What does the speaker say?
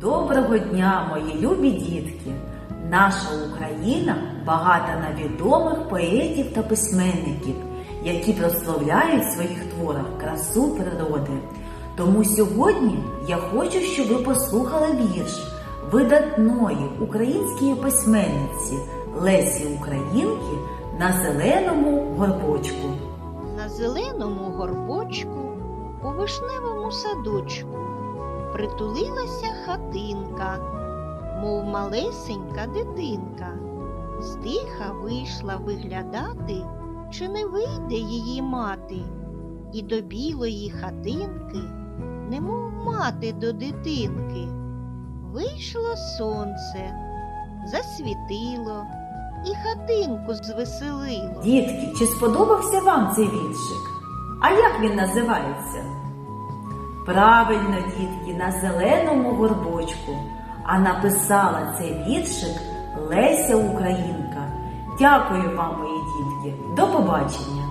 Доброго дня, мої любі дітки! Наша Україна багата на відомих поетів та письменників, які прославляють в своїх творах красу природи. Тому сьогодні я хочу, щоб ви послухали вірш видатної української письменниці Лесі Українки на зеленому горбочку. На зеленому горбочку у вишневому садочку притулилася хатинка, мов малесенька дитинка. Стиха вийшла виглядати, чи не вийде її мати, і до білої хатинки, немов мати до дитинки. Вийшло сонце, засвітило і хатинку звеселило. Дітки, чи сподобався вам цей віршик? А як він називається? Правильно, дітки, на зеленому горбочку. А написала цей віршик Леся Українка. Дякую вам, мої дітки. До побачення!